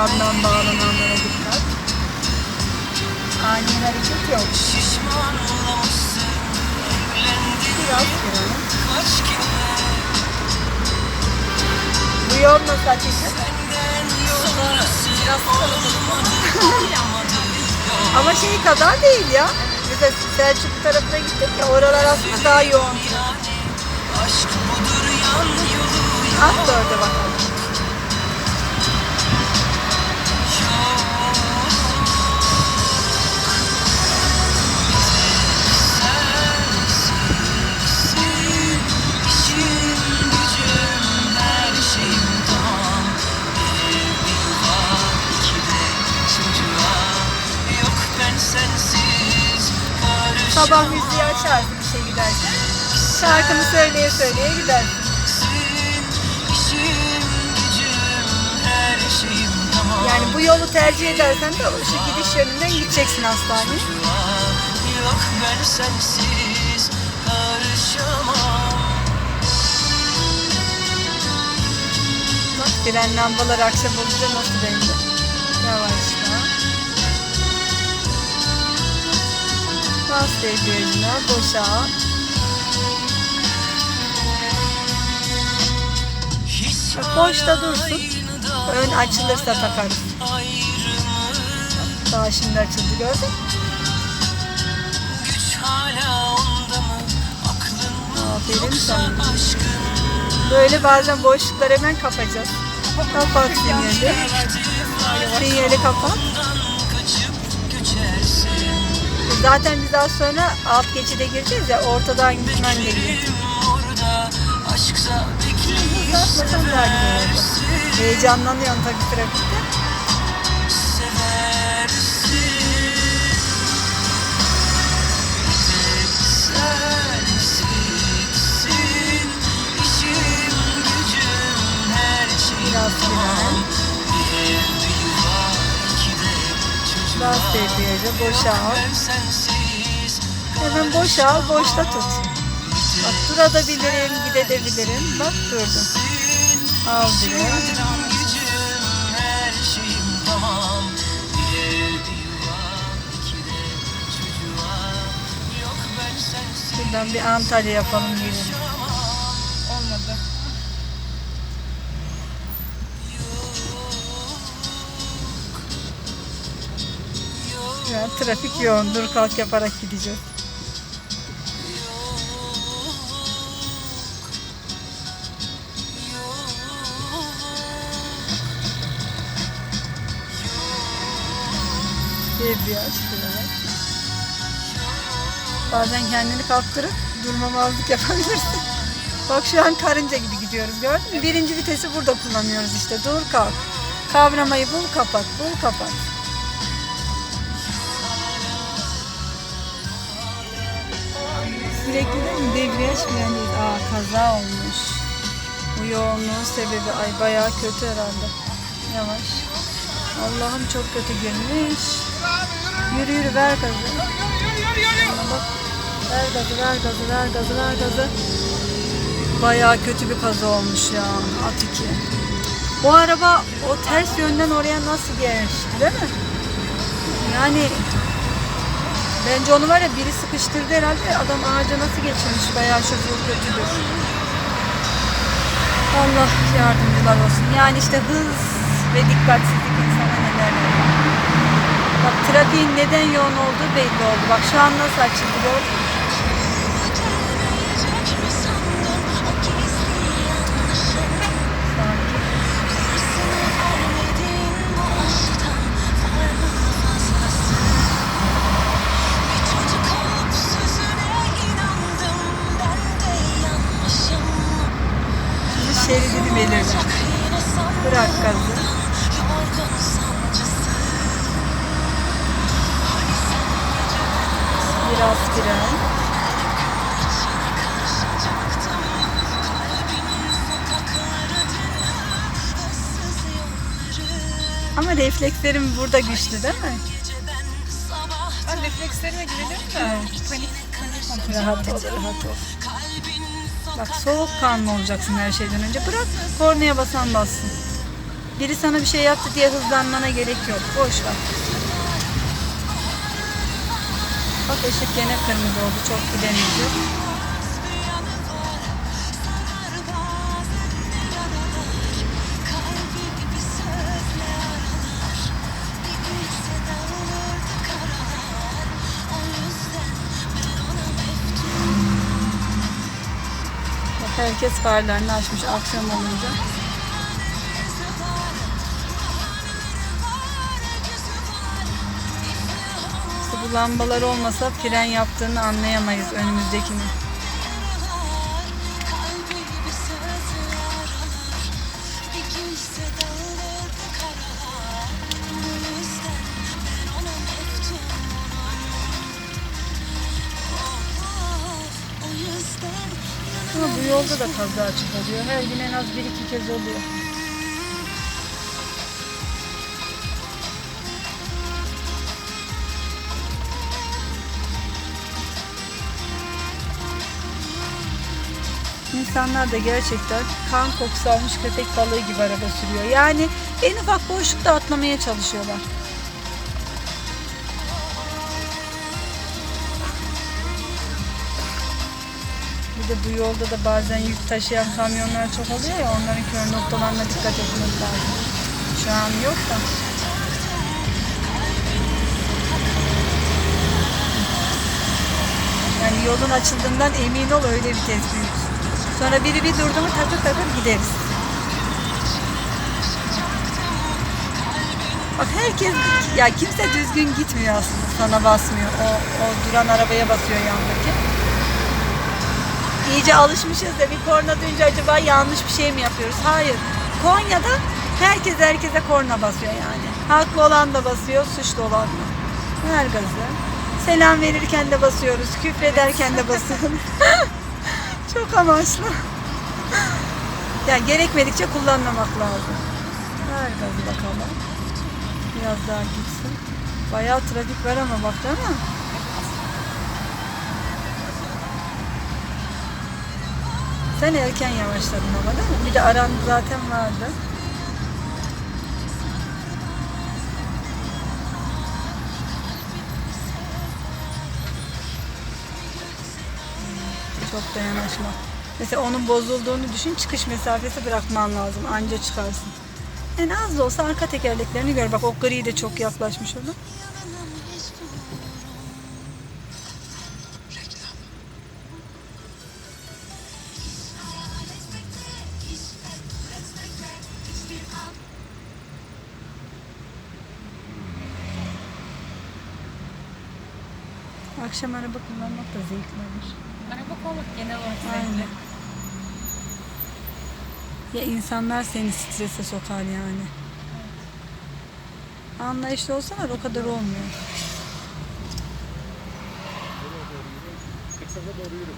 yandan bağlananlara dikkat. Ani hareket yok. Biraz kere Bu yol nasıl yok Ama şey kadar değil ya. Mesela Selçuk tarafına gittik ya oralar aslında daha yoğun. Aşk budur yan yolu At da orada bakalım. Sabah müziği açarsın işe giderken. Şarkını söyleye söyleye gidersin. Yani bu yolu tercih edersen de o şu gidiş yönünden gideceksin hastaneye. Yok ben sensiz karışamam Bak fren lambaları akşam olunca nasıl belli. Yavaşla. Bas debriyajına boşa. Boşta dursun. Ön açılırsa takarız. Daha şimdi açıldı gördün mü? Aferin sana. Böyle bazen boşlukları hemen kapacağız. Kapat sinyali. Sinyali kapat. Zaten biz daha sonra alt geçide gireceğiz ya ortadan gitmen gerekiyor. Uzatmasan daha güzel olacak. Heyecanlanıyorum tabii trafikte. Biraz. Bas debriyaja sensiz Hemen boşal, boşta tut. Bak durabilirim, gidebilirim. Bak durdum. Al sensiz Şuradan bir Antalya yapalım gelin. Ya, trafik yoğun, dur kalk yaparak gideceğiz. Debriyaj fren. Bazen kendini kaptırıp durmamazlık yapabilirsin. Bak şu an karınca gibi gidiyoruz gördün mü? Birinci vitesi burada kullanıyoruz işte. Dur kalk. Kavramayı bul kapat, bul kapat. Sürekli de mi debriyaj frendeyiz? Aa kaza olmuş. Bu yoğunluğun sebebi ay bayağı kötü herhalde. Yavaş. Allah'ım çok kötü girmiş. Yürü yürü ver gazı. Ver gazı ver gazı ver gazı ver gazı. Bayağı kötü bir kaza olmuş ya. At iki. Bu araba o ters yönden oraya nasıl geçti değil mi? Yani bence onu var ya biri sıkıştırdı herhalde. Adam ağaca nasıl geçirmiş? Bayağı şoför kötüdür. Allah yardımcılar olsun. Yani işte hız ve dikkatsizlik insana neler. Bak trafiğin neden yoğun olduğu belli oldu. Bak şu an nasıl açıldı gördün mü? Şeridini belirle. Bırak gazı. Biraz fren. Ama reflekslerim burada güçlü değil mi? Ben reflekslerime güvenirim de. Panik, panik Rahat ol, rahat ol. Bak soğukkanlı olacaksın her şeyden önce. Bırak kornaya basan bassın. Biri sana bir şey yaptı diye hızlanmana gerek yok. Boş ver. Bak ışık gene kırmızı oldu. Çok gidemeyeceğiz. Herkes farlarını açmış akşam olunca. İşte bu lambalar olmasa fren yaptığını anlayamayız önümüzdekini. Ama bu yolda da kaza açık oluyor. Her gün en az bir iki kez oluyor. İnsanlar da gerçekten kan kokusu almış köpek balığı gibi araba sürüyor. Yani en ufak boşlukta atlamaya çalışıyorlar. De bu yolda da bazen yük taşıyan kamyonlar çok oluyor ya onların kör noktalarına dikkat etmek lazım. Şu an yok da. Yani yolun açıldığından emin ol öyle bir tespit. Sonra biri bir durdu mu takır takır gideriz. Bak herkes ya kimse düzgün gitmiyor aslında sana basmıyor. O, o duran arabaya basıyor yandaki. İyice alışmışız da bir korna duyunca acaba yanlış bir şey mi yapıyoruz? Hayır. Konya'da herkes herkese korna basıyor yani. Haklı olan da basıyor, suçlu olan da. Ver gazı. Selam verirken de basıyoruz, küfrederken de basıyoruz. Çok amaçlı. Yani gerekmedikçe kullanmamak lazım. Ver gazı bakalım. Biraz daha gitsin. Bayağı trafik var ama bak değil mi? Sen erken yavaşladın ama değil mi? Bir de aran zaten vardı. Çok da yanaşma. Mesela onun bozulduğunu düşün, çıkış mesafesi bırakman lazım. Anca çıkarsın. En az da olsa arka tekerleklerini gör. Bak o gri de çok yaklaşmış ona. Akşam araba kullanmak da zevklidir. Araba kullanmak genel olarak zevkli. Ya insanlar seni strese sokar yani. Anlayışlı olsalar o kadar olmuyor. Kırsaza doğru yürü.